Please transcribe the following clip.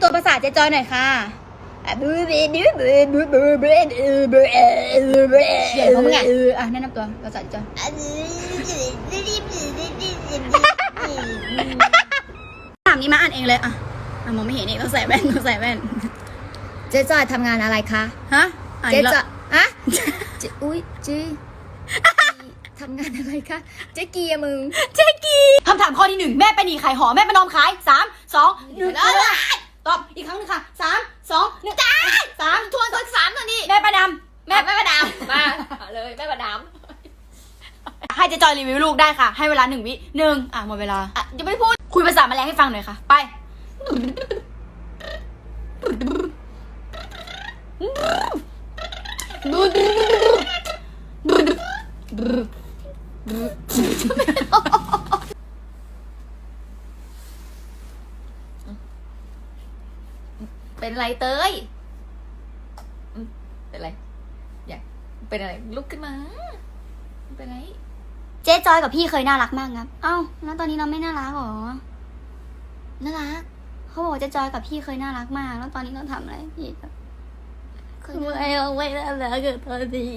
ตัวภาษาเจจอยหน่อยค่ะอะบูบีบูบีบูบีบูบีบูบีเขียนเขามึงอะแนะนำตัวภาษาเจจอยถามนี้มาอ่านเองเลยอะมองไม่เห็นเองต้องใส่แว่นต้องใส่แว่น เจจอยทำงานอะไรคะฮะเจจอยอะเจ๊อุ้ยเจ๊ทำงานอะไรคะ เจ๊กียร์มึง เจ๊กีคำถามข้อที่หนึ่งแม่ไปหนีขายหอ แม่ไปนอมขายสามสองหนึ่งตอบอีกครั้งหนึงค่ะสามสองหนึ่งสามทวนทวนสามตอนนี้แม่ประดำแม่แม่ประดำ มาเลยแม่ประดาม ให้เจจอยรีวิวลูกได้ค่ะ ให้เวลาหนึ่งวิหนึ่งอะหมดเวลาอะยังไม่พูด คุยภาษาแมลงให้ฟังหน่อยค่ะ ไป เป็นไรเตยอืมเป็นไร อยาก เป็นอะไร ลุกขึ้นมา เป็นไร เจ๊จอยกับพี่เคยน่ารักมากครับ เอ้า แล้วตอนนี้เราไม่น่ารักหรอ น่ารัก เขาบอกเจ๊จอยกับพี่เคยน่ารักมาก แล้วตอนนี้เราทำอะไรพี่ไม่เอาไม่น่ารักกับตอนนี้